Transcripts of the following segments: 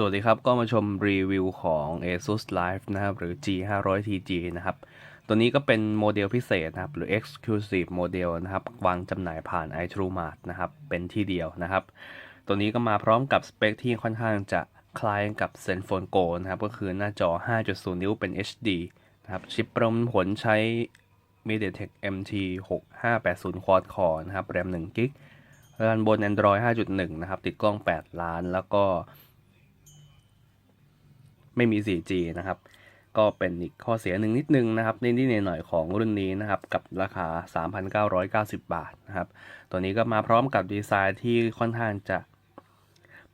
สวัสดีครับ ก็มาชมรีวิวของ ASUS Live นะครับ หรือ G500TG นะครับ ตัวนี้ก็เป็นโมเดลพิเศษนะครับ หรือ Exclusive โมเดลนะครับ วางจำหน่ายผ่าน iTrueMart นะครับ เป็นที่เดียวนะครับ ตัวนี้ก็มาพร้อมกับสเปคที่ค่อนข้างจะคล้ายกับ Zenfone Go นะครับ ก็คือหน้าจอ 5.0 นิ้วเป็น HD นะครับ ชิปประมวลผลใช้ MediaTek MT 6580 Quad Core นะครับ แรม1 g b รันบน Android 5.1 นะครับ ติดกล้อง 8 ล้าน แล้วก็ ไม่มี 4G นะครับ ก็เป็นอีกข้อเสียหนึ่งนิดนึงนะครับนิดๆหน่อยๆของรุ่นนี้นะครับ กับราคา 3,990 บาทนะครับ ตัวนี้ก็มาพร้อมกับดีไซน์ที่ค่อนข้างจะ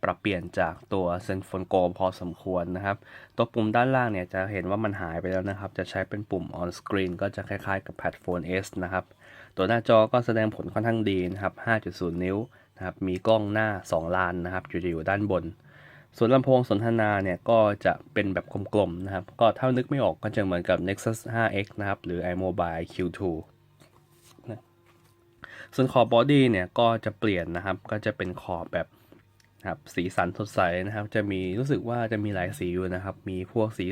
ปรับเปลี่ยนจากตัว Zenfone Go พอสมควรนะครับ ตัวปุ่มด้านล่างเนี่ยจะเห็นว่ามันหายไปแล้วนะครับ จะใช้เป็นปุ่ม on screen ก็จะคล้ายๆ กับ Pad Phone S นะครับ ตัวหน้าจอก็แสดงผลค่อนข้างดีนะครับ 5.0 นิ้วนะครับ มีกล้องหน้า 2 ล้านนะครับ อยู่อยู่ด้านบน ส่วนลำโพงสนทนาเนี่ยก็จะเป็นแบบกลมๆนะครับ ก็ถ้านึกไม่ออกก็จะเหมือนกับ Nexus 5X นะครับ หรือ iMobile Q2 นะส่วนขอบบอดี้เนี่ยก็จะเปลี่ยนนะครับ ก็จะเป็นขอบแบบครับสีสันสดใสนะครับ จะมีรู้สึกว่าจะมีหลายสีอยู่นะครับ มีพวกสี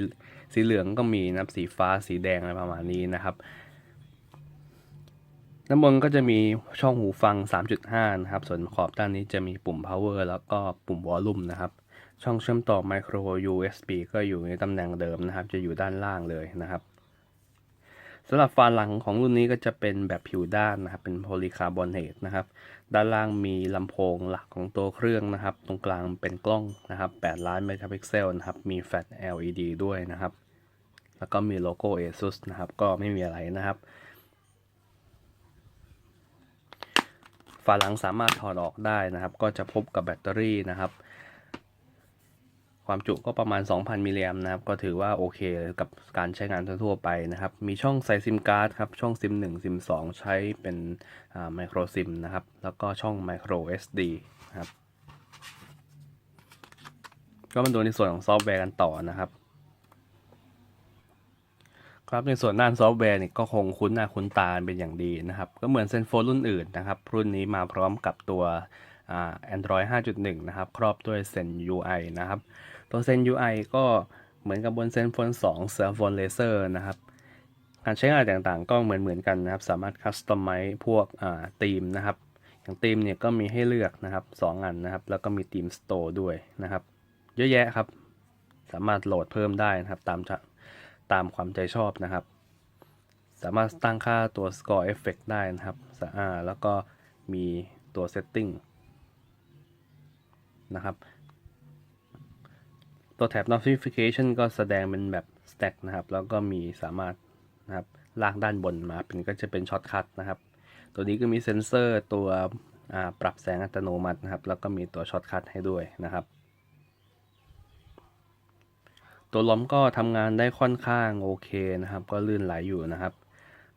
สีเหลืองก็มีนะครับสีฟ้าสีแดงอะไรประมาณนี้นะครับด้านบนก็จะมีช่องหูฟัง 3.5 นะครับ ส่วนขอบด้านนี้จะมีปุ่ม power แล้วก็ปุ่ม volume นะครับ ช่องเชื่อมต่อ micro USB ก็อยู่ในตำแหน่งเดิมนะครับ จะอยู่ด้านล่างเลยนะครับสำหรับฝาหลังของรุ่นนี้ก็จะเป็นแบบผิวด้านนะครับ เป็นโพลีคาร์บอเนตนะครับ ด้านล่างมีลำโพงหลักของตัวเครื่องนะครับ ตรงกลางเป็นกล้องนะครับ 8 ล้านเมกะพิกเซลนะครับ มีแฟลช LED ด้วยนะครับ แล้วก็มีโลโก้ ASUS นะครับ ก็ไม่มีอะไรนะครับ ฝาหลังสามารถถอดออกได้นะครับ ก็จะพบกับแบตเตอรี่นะครับ ความจุก็ประมาณ 2,000 มิลลิแอมนะครับ ก็ถือว่าโอเคกับการใช้งานทั่วๆไปนะครับ มีช่องใส่ซิมการ์ดครับ ช่องซิม1ซิม2 ใช้เป็นไมโครซิมนะครับ แล้วก็ช่องไมโคร SD ครับ ก็มาดูในส่วนของซอฟต์แวร์กันต่อนะครับครับในส่วนด้านซอฟต์แวร์นี่ก็คงคุ้นหน้าคุ้นตาเป็นอย่างดีนะครับ ก็เหมือนเซนโฟนรุ่นอื่นนะครับ รุ่นนี้มาพร้อมกับตัว Android 5.1 นะครับ ครอบด้วย Zen UI นะครับ ตัว Zen UI ก็เหมือนกับบน Zenfone 2 Zenfone Laser นะครับ การใช้งานต่างๆ ก็เหมือนเหมือนกันนะครับ สามารถคัสตอมไมซ์พวกธีมนะครับ อย่างธีมเนี่ยก็มีให้เลือกนะครับ 2 อันนะครับ แล้วก็มีธีมสโตร์ด้วยนะครับ เยอะแยะครับ สามารถโหลดเพิ่มได้นะครับ ตามตามความใจชอบนะครับ สามารถตั้งค่าตัว Score Effect ได้นะครับสะอาแล้วก็มีตัว Setting นะครับ ตัวแท็บ notification ก็แสดงเป็นแบบ stack นะครับ แล้วก็มีสามารถนะครับลากด้านบนมาเป็นก็จะเป็นช็อตคัทนะครับ ตัวนี้ก็มีเซ็นเซอร์ตัวปรับแสงอัตโนมัตินะครับ แล้วก็มีตัวช็อตคัทให้ด้วยนะครับ ตัวล้อมก็ทำงานได้ค่อนข้างโอเคนะครับ ก็ลื่นไหลอยู่นะครับ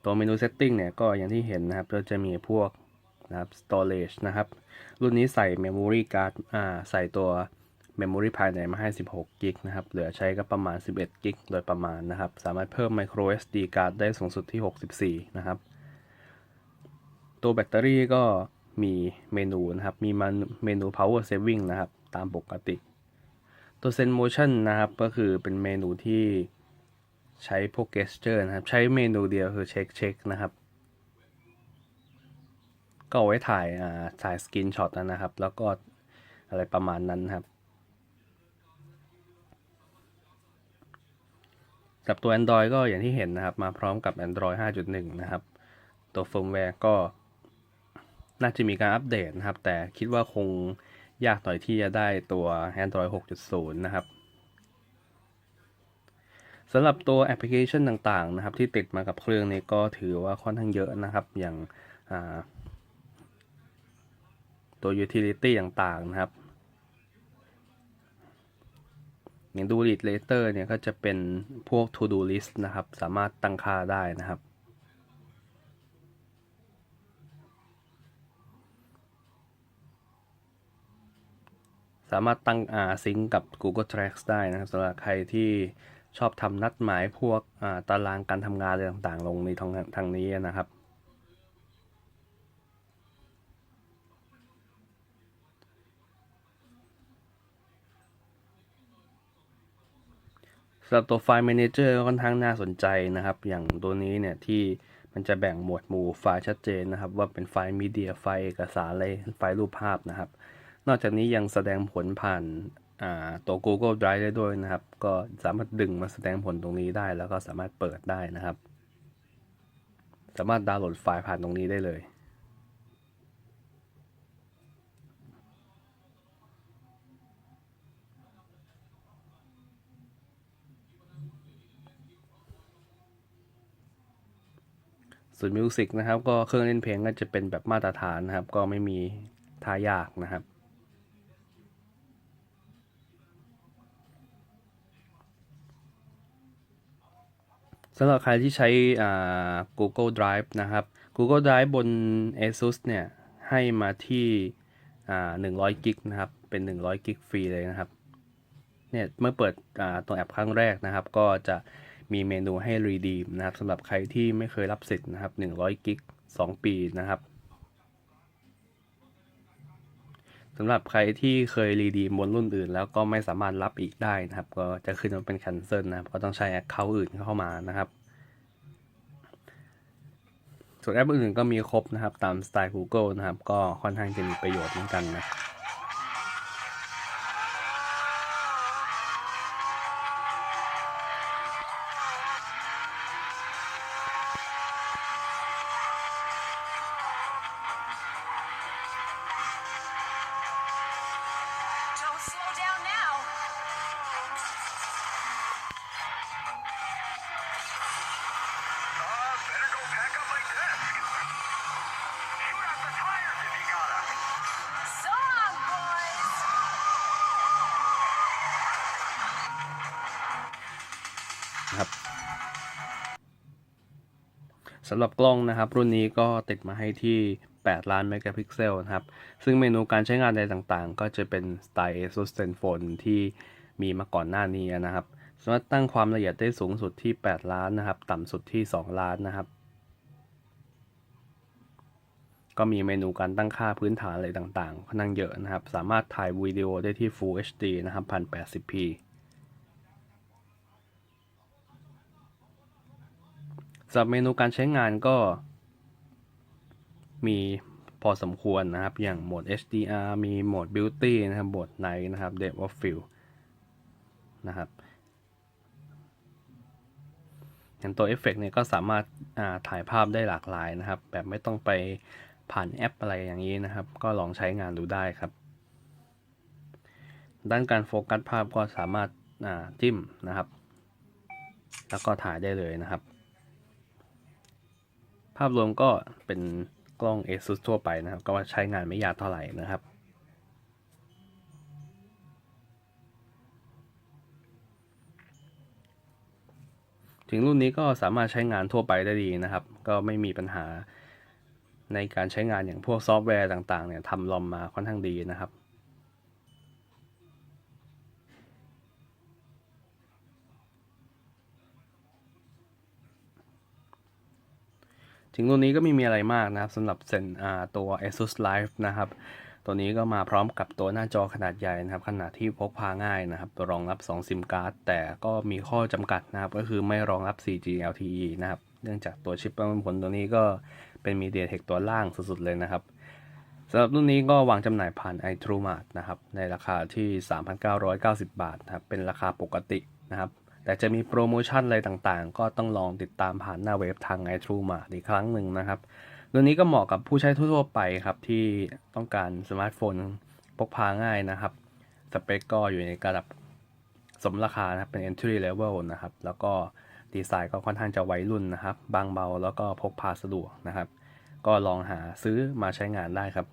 ตัวเมนู setting เนี่ยก็อย่างที่เห็นนะครับก็จะมีพวกนะครับ storage นะครับ รุ่นนี้ใส่ memory card อ่าใส่ตัว memory ภายในมาให้ 16กิกนะครับ เหลือใช้ก็ประมาณ 11กิกโดยประมาณนะครับ สามารถเพิ่ม micro SD card ได้สูงสุดที่ 64 นะครับ ตัวแบตเตอรี่ก็มีเมนูนะครับ มีเมนู power saving นะครับ ตามปกติ ตัว Zen Motion นะครับ ก็คือเป็นเมนูที่ใช้พวก gesture นะครับ ใช้เมนูเดียวคือเช็คเช็คนะครับ ก็เอาไว้ถ่ายอ่าถ่ายสกินช็อตนะครับ แล้วก็อะไรประมาณนั้นครับ กับตัว Android ก็อย่างที่เห็นนะครับ มาพร้อมกับ Android 5.1 นะครับ ตัวเฟิร์มแวร์ก็น่าจะมีการอัปเดตนะครับ แต่คิดว่าคงยากหน่อยที่จะได้ตัว Android 6.0 นะครับสำหรับตัวแอปพลิเคชันต่างๆนะครับ ที่ติดมากับเครื่องนี้ก็ถือว่าค่อนข้างเยอะนะครับ อย่างตัว utility ต่างๆนะครับ อย่างดู read later เนี่ยก็จะเป็นพวก to do list นะครับ สามารถตั้งค่าได้นะครับ สามารถตั้งอ่าซิงกับ Google Tracks ได้นะครับสำหรับใครที่ชอบทำนัดหมายพวกตารางการทำงานอะไรต่างๆ ลงในทางทางนี้นะครับ สำหรับตัวไฟล์ Manager ก็ค่อนข้างน่าสนใจนะครับ อย่างตัวนี้เนี่ยที่มันจะแบ่งหมวดหมู่ไฟล์ชัดเจนนะครับ ว่าเป็นไฟล์มีเดียไฟล์เอกสารอะไรไฟล์รูปภาพนะครับ นอกจากนี้ยังแสดงผลผ่านตัว Google Drive ได้ด้วยนะครับ ก็สามารถดึงมาแสดงผลตรงนี้ได้ แล้วก็สามารถเปิดได้นะครับ สามารถดาวน์โหลดไฟล์ผ่านตรงนี้ได้เลย ส่วนมิวสิกนะครับก็เครื่องเล่นเพลงก็จะเป็นแบบมาตรฐานนะครับ ก็ไม่มีท่ายากนะครับ สำหรับใครที่ใช้อ่า Google Drive นะครับ Google Drive บน ASUS เนี่ยให้มาที่อ่า100กิกนะครับ เป็น 100กิกฟรีเลยนะครับ เนี่ยเมื่อเปิดอ่าตัวแอปครั้งแรกนะครับ ก็จะ มีเมนูให้ redeem นะครับสำหรับใครที่ไม่เคยรับสิทธิ์นะครับ100กิก2 ปีนะครับสำหรับใครที่เคย redeem บนรุ่นอื่น แล้วก็ไม่สามารถรับอีกได้นะครับ ก็จะขึ้นมาเป็น cancel นะครับ ก็ต้องใช้ account อื่นเข้ามานะครับ ส่วนแอปอื่นก็มีครบนะครับ ตามสไตล์ Google นะครับ ก็ค่อนข้างจะมีประโยชน์เหมือนกันนะ สำหรับกล้องนะครับ รุ่นนี้ก็ติดมาให้ที่ 8 ล้านเมกะพิกเซลนะครับ ซึ่งเมนูการใช้งานใดต่างๆ ก็จะเป็นสไตล์ ASUS ZenFone ที่มีมาก่อนหน้านี้นะครับสามารถตั้งความละเอียดได้สูงสุดที่ 8 ล้านนะครับ ต่ำสุดที่ 2 ล้านนะครับ ก็มีเมนูการตั้งค่าพื้นฐานอะไรต่างๆค่อนข้างเยอะนะครับ สามารถถ่ายวิดีโอได้ที่ Full HD นะครับ 1080p สำหรับเมนูการใช้งานก็ มีพอสมควรนะครับ อย่างโหมด HDR มีโหมด Beauty นะครับโหมด Night นะครับ Depth of Field นะครับอย่างตัวเอฟเฟกเนี่ยก็สามารถาถ่ายภาพได้หลากหลายนะครับ แบบไม่ต้องไปผ่านแอปอะไรอย่างนี้นะครับ ก็ลองใช้งานดูได้ครับ ด้านการโฟกัสภาพก็สามารถาจิ้มนะครับ แล้วก็ถ่ายได้เลยนะครับ ภาพรวมก็เป็นกล้อง ASUS ทั่วไปนะครับ ก็ใช้งานไม่ยากเท่าไหร่นะครับ ถึงรุ่นนี้ก็สามารถใช้งานทั่วไปได้ดีนะครับ ก็ไม่มีปัญหาในการใช้งานอย่างพวกซอฟต์แวร์ต่างๆเนี่ยทำลอมมาค่อนข้างดีนะครับ ถึงรุ่นนี้ก็ไม่มีอะไรมากนะครับสำหรับเซนตัว ASUS Live นะครับ ตัวนี้ก็มาพร้อมกับตัวหน้าจอขนาดใหญ่นะครับ ขนาดที่พกพาง่ายนะครับรองรับ 2 ซิมการ์ดแต่ก็มีข้อจำกัดนะครับ ก็คือไม่รองรับ 4G LTE นะครับ เนื่องจากตัวชิปประมวลผลตัวนี้ก็เป็น MediaTek ตัวล่างสุดๆเลยนะครับสำหรับรุ่นนี้ก็วางจำหน่ายผ่าน iTrueMart นะครับ ในราคาที่ 3,990 บาทนะครับ เป็นราคาปกตินะครับ แต่จะมีโปรโมชั่นอะไรต่างๆ ก็ต้องลองติดตามผ่านหน้าเว็บทาง iTrueMart อีกครั้งหนึ่งนะครับตัวนี้ก็เหมาะกับผู้ใช้ทั่วๆไปครับที่ต้องการสมาร์ทโฟนพกพาง่ายนะครับ สเปคก็อยู่ในระดับสมราคานะครับเป็น entry level นะครับ แล้วก็ดีไซน์ก็ค่อนข้างจะวัยรุ่นนะครับ บางเบาแล้วก็พกพาสะดวกนะครับ ก็ลองหาซื้อมาใช้งานได้ครับ